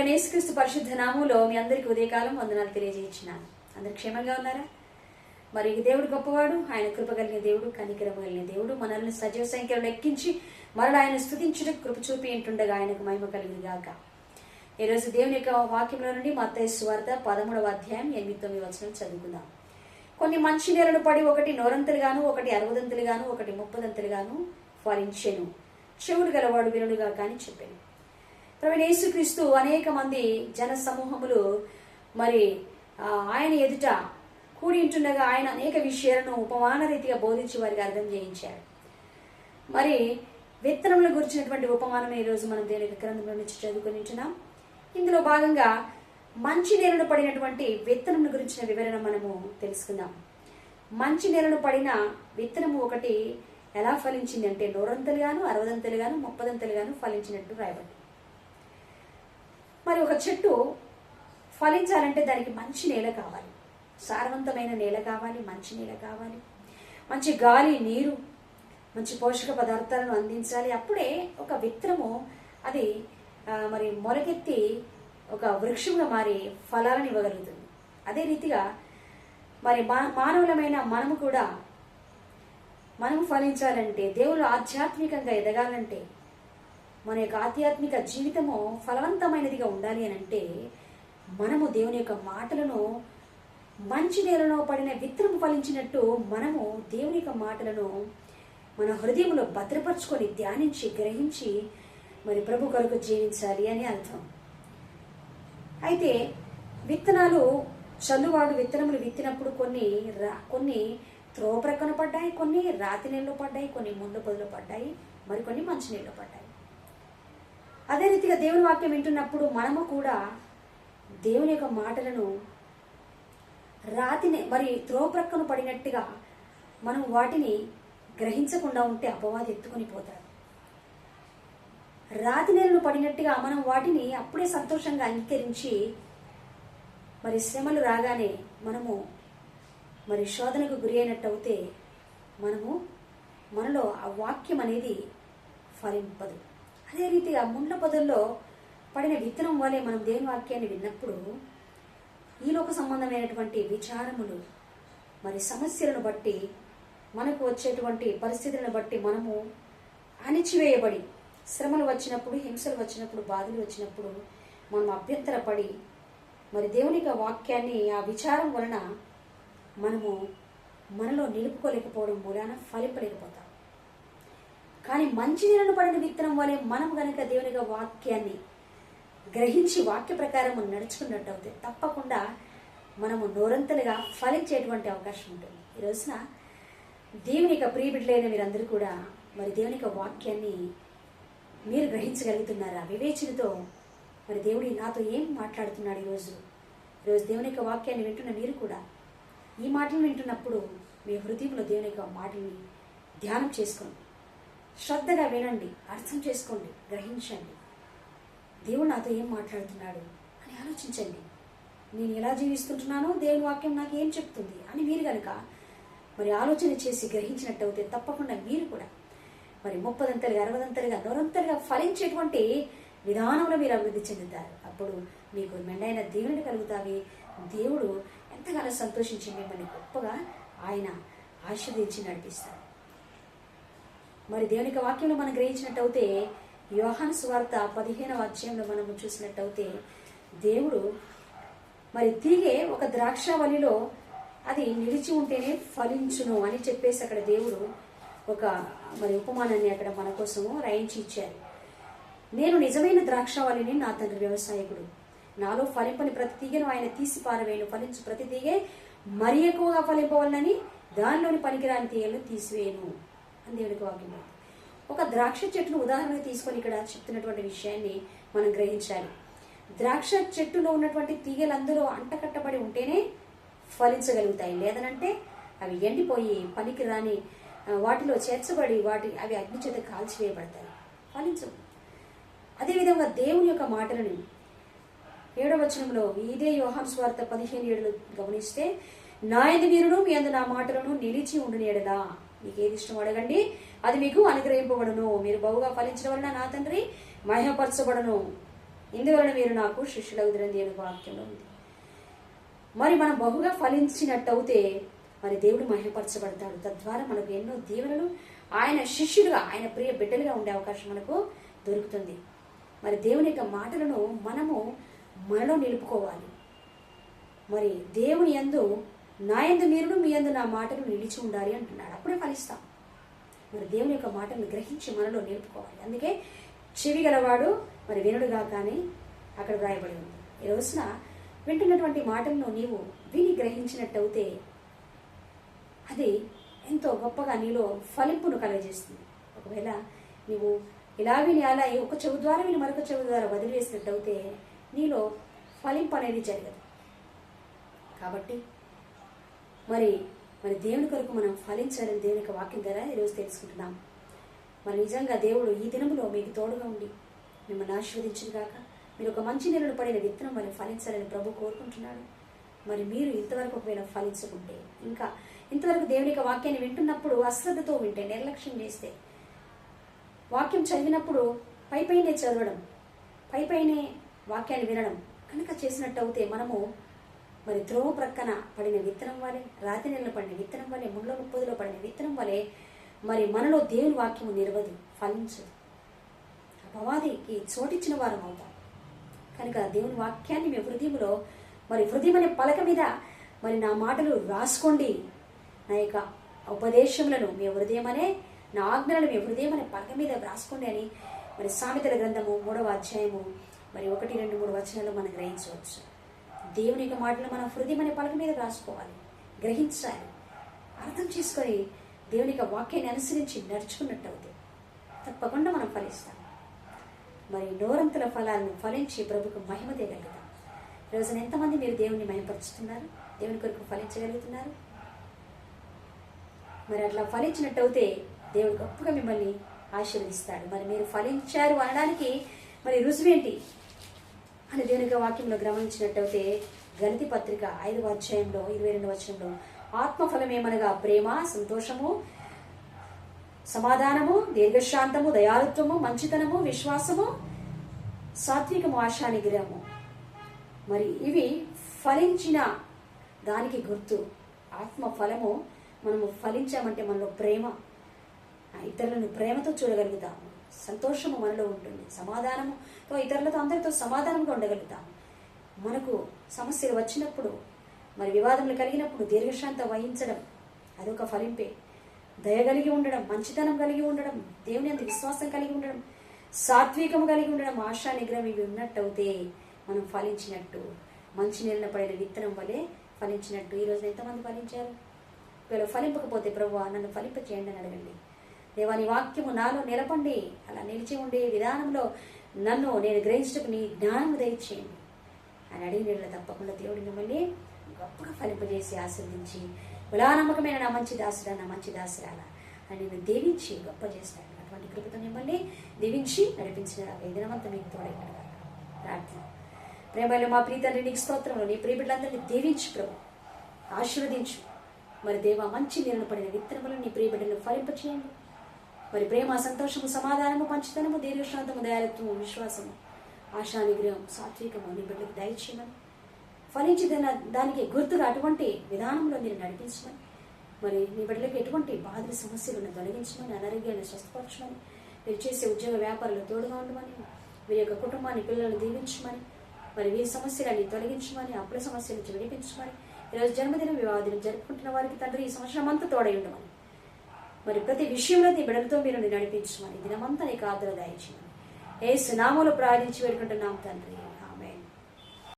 ప్రభు యేసుక్రీస్తు పరిశుద్ధ నామంలో మీ అందరికీ ఉదయకాలం వందనాలు తెలియజేయించినాను అందరు క్షేమంగా ఉన్నారా? మరి దేవుడు గొప్పవాడు ఆయన కృప కలిగిన దేవుడు కనికరం కలిగిన దేవుడు మనల్ని సజీవ సంఖ్యలో లెక్కించి మరలా ఆయన స్థుతించడం కృప చూపి ఉంటుండగా ఆయనకు మహిమ కలిగింది గాక. ఈరోజు దేవుని యొక్క వాక్యంలో నుండి మత వార్త పదమూడవ అధ్యాయం ఎనిమిది తొమ్మిది వచనం చదువుకుందాం. కొన్ని మంచి నేలలు పడి ఒకటి నోరంతులుగాను ఒకటి అరవదంతులుగాను ఒకటి ముప్పదంతులుగాను ఫలించెను. చెవులు గలవాడు వినుడుగా కానీ చెప్పాను. ప్రవీణ యేసుక్రీస్తు అనేక మంది జన సమూహములు మరి ఆయన ఎదుట కూడి ఉంటుండగా ఆయన అనేక విషయాలను ఉపమాన రీతిగా బోధించి వారికి అర్థం చేయించాడు మరి విత్తనముల గురించినటువంటి ఉపమానం ఈరోజు మనం దేవుని గ్రంథంలో నుంచి చదువుకునింటున్నాం ఇందులో భాగంగా మంచి నేలను పడినటువంటి విత్తనముల గురించిన వివరణ మనము తెలుసుకుందాం. మంచి నేలను పడిన విత్తనము ఒకటి ఎలా ఫలించింది అంటే నూరంతలుగాను అరవదంతలుగాను ముప్పదంతలుగాను ఫలించినట్టు రాయబడింది. మరి ఒక చెట్టు ఫలించాలంటే దానికి మంచి నేల కావాలి. సారవంతమైన నేల కావాలి మంచి నేల కావాలి. మంచి గాలి నీరు మంచి పోషక పదార్థాలను అందించాలి. అప్పుడే ఒక విత్తనము అది మరి మొలకెత్తి ఒక వృక్షంగా మారి ఫలాలను ఇవ్వగలుగుతుంది. అదే రీతిగా మరి మా మానవులమైన మనము కూడా మనము ఫలించాలంటే దేవుడు ఆధ్యాత్మికంగా ఎదగాలంటే మన యొక్క ఆధ్యాత్మిక జీవితము ఫలవంతమైనదిగా ఉండాలి అని అంటే మనము దేవుని యొక్క మాటలను మంచి నేలలో పడిన విత్తనము ఫలించినట్టు మనము దేవుని యొక్క మాటలను మన హృదయంలో భద్రపరచుకొని ధ్యానించి గ్రహించి మరి ప్రభు కొరకు జీవించాలి అని అర్థం. అయితే విత్తనాలు చల్లువాడు విత్తనములు విత్తినప్పుడు కొన్ని రా కొన్ని త్రోవ ప్రక్కన పడ్డాయి కొన్ని రాతి నీళ్ళు పడ్డాయి కొన్ని ముందు పొదలు పడ్డాయి మరికొన్ని మంచి నీళ్ళు పడ్డాయి. అదే రీతిగా దేవుని వాక్యం వింటున్నప్పుడు మనము కూడా దేవుని యొక్క మాటలను రాతిని మరి త్రోప్రక్కను పడినట్టుగా మనం వాటిని గ్రహించకుండా ఉంటే అపవాది ఎత్తుకొని పోతాడు రాతి నేలను పడినట్టుగా మనం వాటిని అప్పుడే సంతోషంగా అంగీకరించి మరి శ్రమలు రాగానే మనము మరి శోధనకు గురి అయినట్టు అవుతే మనము మనలో ఆ వాక్యం అనేది ఫలింపదు. అదే రీతిగా ముండ్ల పొదల్లో పడిన విత్తనం వలె మనం దేవుని వాక్యాన్ని విన్నప్పుడు ఈలోక సంబంధమైనటువంటి విచారములు మరి సమస్యలను బట్టి మనకు వచ్చేటువంటి పరిస్థితులను బట్టి మనము అణిచివేయబడి శ్రమలు వచ్చినప్పుడు హింసలు వచ్చినప్పుడు బాధలు వచ్చినప్పుడు మనం అభ్యంతరపడి మరి దేవుని వాక్యాన్ని ఆ విచారం వలన మనము మనలో నిలుపుకోలేకపోవడం మూలాన ఫలింపలేకపోతాం. కానీ మంచి నీళ్ళను పడిన విత్తనం వలె మనం గనక దేవుని యొక్క వాక్యాన్ని గ్రహించి వాక్య ప్రకారం మనం నడుచుకున్నట్టు అవుతే తప్పకుండా మనము నోరంతలుగా ఫలించేటువంటి అవకాశం ఉంటుంది. ఈ రోజున దేవుని యొక్క ప్రియబిడ్డలైన మీరందరూ కూడా మరి దేవుని యొక్క వాక్యాన్ని మీరు గ్రహించగలుగుతున్నారా? వివేచనతో మరి దేవుడి నాతో ఏం మాట్లాడుతున్నాడు ఈరోజు ఈరోజు దేవుని యొక్క వాక్యాన్ని వింటున్న మీరు కూడా ఈ మాటలు వింటున్నప్పుడు మీ హృదయంలో దేవుని యొక్క మాటల్ని ధ్యానం చేసుకోండి. శ్రద్ధగా వినండి అర్థం చేసుకోండి గ్రహించండి. దేవుడు నాతో ఏం మాట్లాడుతున్నాడు అని ఆలోచించండి. నేను ఎలా జీవిస్తుంటున్నానో దేవుని వాక్యం నాకు ఏం చెప్తుంది అని మీరు కనుక మరి ఆలోచన చేసి గ్రహించినట్టయితే తప్పకుండా మీరు కూడా మరి ముప్పదంతలుగా అరవదంతలుగా నొరంతలుగా ఫలించేటువంటి విధానంలో మీరు అభివృద్ధి చెందుతారు. అప్పుడు మీకు మెండైన దేవుని కలుగుతావి. దేవుడు ఎంతగానో సంతోషించి మిమ్మల్ని గొప్పగా ఆయన ఆశీర్వదించి నడిపిస్తారు మరి దేవుని వాక్యంలో మనం గ్రహించినట్టయితే యోహాను స్వార్త పదిహేనవ అధ్యాయంలో మనం చూసినట్టయితే దేవుడు మరి తిరిగే ఒక ద్రాక్షావళిలో అది నిలిచి ఉంటేనే ఫలించును అని చెప్పేసి అక్కడ దేవుడు ఒక మరి ఉపమానాన్ని అక్కడ మన కోసము రాయించి ఇచ్చారు. నేను నిజమైన ద్రాక్షావళిని నా తండ్రి వ్యవసాయకుడు. నాలో ఫలింపని ప్రతి తీగను ఆయన తీసి పారవేయను. ఫలించు ప్రతి తీగే మరి ఎక్కువగా ఫలింపవాలని దానిలోని పనికిరాని తీగలను తీసివేయను. అని దేవుడికి వాక్యం ఒక ద్రాక్ష చెట్టును ఉదాహరణ తీసుకొని ఇక్కడ చెప్తున్నటువంటి విషయాన్ని మనం గ్రహించాలి. ద్రాక్ష చెట్టులో ఉన్నటువంటి తీగలు అందులో అంటకట్టబడి ఉంటేనే ఫలించగలుగుతాయి. లేదనంటే అవి ఎండిపోయి పనికి రాని వాటిలో చేర్చబడి వాటి అవి అగ్ని చేత కాల్చివేయబడతాయి. ఫలించవు. అదేవిధంగా దేవుని యొక్క మాటలను ఏడవ వచనంలో ఇదే యోహాన్ స్వార్థ పదిహేను ఏడులు గమనిస్తే నా ఎందు మీరును మీ అందు నా మాటలను నిలిచి ఉండని ఎడదా మీకు ఏది ఇష్టం అడగండి అది మీకు అనుగ్రహింపబడును. మీరు బహుగా ఫలించడం వలన నా తండ్రి మహిమపరచబడను. ఇందువలన మీరు నాకు శిష్యులవుదరని దేవుని వాక్యంలో ఉంది మరి మనం బహుగా ఫలించినట్టు మరి దేవుడు మహిమపరచబడతాడు. తద్వారా మనకు ఎన్నో దీవెనలు ఆయన శిష్యులుగా ఆయన ప్రియ బిడ్డలుగా ఉండే అవకాశం మనకు దొరుకుతుంది. మరి దేవుని యొక్క మాటలను మనము మనలో నిలుపుకోవాలి. మరి దేవుని యందు నా యందు మీరును మీ యందు నా మాటలు నిలిచి ఉండాలి అంటున్నాడు. అప్పుడే ఫలిస్తాం. మరి దేవుని యొక్క మాటను గ్రహించి మనలో నేర్పుకోవాలి. అందుకే చెవి గలవాడు మరి వినుడుగా కానీ అక్కడ వ్రాయబడి ఉంది. ఈ రోజున వింటున్నటువంటి మాటలను నీవు విని గ్రహించినట్టయితే అది ఎంతో గొప్పగా నీలో ఫలింపును కలగజేస్తుంది. ఒకవేళ నీవు ఇలా విని అలా ఒక చెవు ద్వారా విని మరొక చెవు ద్వారా వదిలివేసినట్టయితే నీలో ఫలింపు అనేది జరగదు. కాబట్టి మరి మరి దేవుని కొరకు మనం ఫలించాలని దేవుని యొక్క వాక్యం ద్వారా ఈరోజు తెలుసుకుంటున్నాం. మరి నిజంగా దేవుడు ఈ దినములో మీకు తోడుగా ఉండి మిమ్మల్ని ఆశీర్వదించిన కాక మీరు ఒక మంచి నీళ్ళు పడిన విత్తనం మరి ఫలించాలని ప్రభు కోరుకుంటున్నాడు. మరి మీరు ఇంతవరకు ఒకవేళ ఫలించకుంటే ఇంకా ఇంతవరకు దేవుని యొక్క వాక్యాన్ని వింటున్నప్పుడు అశ్రద్ధతో వింటే నిర్లక్ష్యం చేస్తే వాక్యం చదివినప్పుడు పై పైనే చదవడం పై పైనే వాక్యాన్ని వినడం కనుక చేసినట్టు అవుతే మనము మరి త్రోవ ప్రక్కన పడిన విత్తనం వలె రాతి నెలలో పడిన విత్తనం వలె ముళ్ళ ముప్పదిలో పడిన విత్తనం వలె మరి మనలో దేవుని వాక్యము నిలవదు ఫలించదు. అపవాదికి చోటిచ్చిన వారం అవుతాం. కనుక దేవుని వాక్యాన్ని మీ హృదయంలో మరి హృదయం అనే పలక మీద మరి నా మాటలు రాసుకోండి. నా యొక్క ఉపదేశములను మీ హృదయం అనే నా ఆజ్ఞలను మీ హృదయం అనే పలక మీద రాసుకోండి అని మరి సామెతల గ్రంథము మూడవ అధ్యాయము మరి ఒకటి రెండు మూడు వచనాలు మనం గ్రహించవచ్చు. దేవుని యొక్క మాటలు మన హృదయం అనే పలక మీద రాసుకోవాలి గ్రహించాలి. అర్థం చేసుకొని దేవుని యొక్క వాక్యాన్ని అనుసరించి నడుచుకున్నట్టు అవుతుంది తప్పకుండా మనం ఫలిస్తాం. మరి నోరంతుల ఫలాలను ఫలించి ప్రభుకు మహిమ తేగలుగుతాం. రోజున ఎంతమంది మీరు దేవుని మహిమపరుచుతున్నారు? దేవుని కొరకు ఫలించగలుగుతున్నారు? మరి అట్లా ఫలించినట్టు అయితే దేవుడు గొప్పగా మిమ్మల్ని ఆశీర్వదిస్తాడు. మరి మీరు ఫలించారు అనడానికి మరి రుజువేంటి? అని దేవుని వాక్యంలో గమనించినట్టయితే గణితి పత్రిక ఐదవ అధ్యాయంలో ఇరవై రెండు వచనంలో ఆత్మఫలం ఏమనగా ప్రేమ సంతోషము సమాధానము దీర్ఘశాంతము దయాలుత్వము మంచితనము విశ్వాసము సాత్వికము ఆశానిగ్రహము మరి ఇవి ఫలించిన దానికి గుర్తు. ఆత్మ ఫలము మనము ఫలించామంటే మనలో ప్రేమ. ఇతరులను ప్రేమతో చూడగలుగుతాము. సంతోషము మనలో ఉంటుంది. సమాధానము ఇతరులతో అందరితో సమాధానంగా ఉండగలుగుతాం. మనకు సమస్యలు వచ్చినప్పుడు మరి వివాదములు కలిగినప్పుడు దీర్ఘశాంత వహించడం అదొక ఫలింపే. దయ కలిగి ఉండడం మంచితనం కలిగి ఉండడం దేవుని అంత విశ్వాసం కలిగి ఉండడం సాత్వికము కలిగి ఉండడం ఆశా నిగ్రహం ఇవి ఉన్నట్టయితే మనం ఫలించినట్టు మంచి నీళ్ళ పడిన విత్తనం వలె ఫలించినట్టు. ఈరోజు ఎంతమంది ఫలించారు? ఒకవేళ ఫలింపకపోతే ప్రభు నన్ను ఫలింప చేయండి అని అడగండి. దేవాని వాక్యము నాలో నిలపండి. అలా నిలిచి ఉండే విధానంలో నన్ను నేను గ్రహించటకు నీ జ్ఞానము దయచేయండి. అని అడిగిన తప్పకుండా దేవుడు మిమ్మల్ని గొప్పగా ఫలింపజేసి ఆశీర్వదించి ఇలా నమ్మకమైన నా మంచి దాసురా నా మంచి దాసురాలా అని నేను దీవించి గొప్ప చేస్తాను అటువంటి కృపతో మిమ్మల్ని దీవించి నడిపించిన వేదనమంతా మీకు తోడైన ప్రార్థన. ప్రేమలో మా ప్రీతండ్రి నీకు స్తోత్రంలో నీ ప్రియబిడ్డలందరినీ దీవించు ప్రభు. ఆశీర్వదించు. మరి దేవా మంచి నీళ్ళు పడిన విత్తనములు నీ ప్రియబిడ్డలను ఫలింపచేయండి. మరి ప్రేమ సంతోషము సమాధానము పంచితనము దీర్ఘశాంతము దయాలత్వము విశ్వాసము ఆశా నిగ్రహం సాత్వికము నీ బిడ్డకు దయచేయమని. ఫలించిన దానికి గుర్తుగా అటువంటి విధానంలో మీరు నడిపించమని. మరి నీ బిడ్డలకు ఎటువంటి బాధలు సమస్యలను తొలగించమని అనారోగ్యాన్ని స్వస్థపరచమని మీరు చేసే ఉద్యోగ వ్యాపారాలు తోడుగా ఉండమని వీరి యొక్క కుటుంబాన్ని పిల్లలను దీవించమని మరి వీరి సమస్యలన్నీ తొలగించమని అప్పుల సమస్యల నుంచి విడిపించమని ఈరోజు జన్మదిన వివాహాదినం జరుపుకుంటున్న వారికి తండ్రి ఈ సంవత్సరం అంతా తోడై ఉండమని. మరి ప్రతి విషయంలో నీ బిడలతో మీరు నడిపించమని దినమంతా నీకు ఆదర దాయించమని ఏ సునామూలు ప్రార్థించి పెట్టుకుంటున్నాం తండ్రి.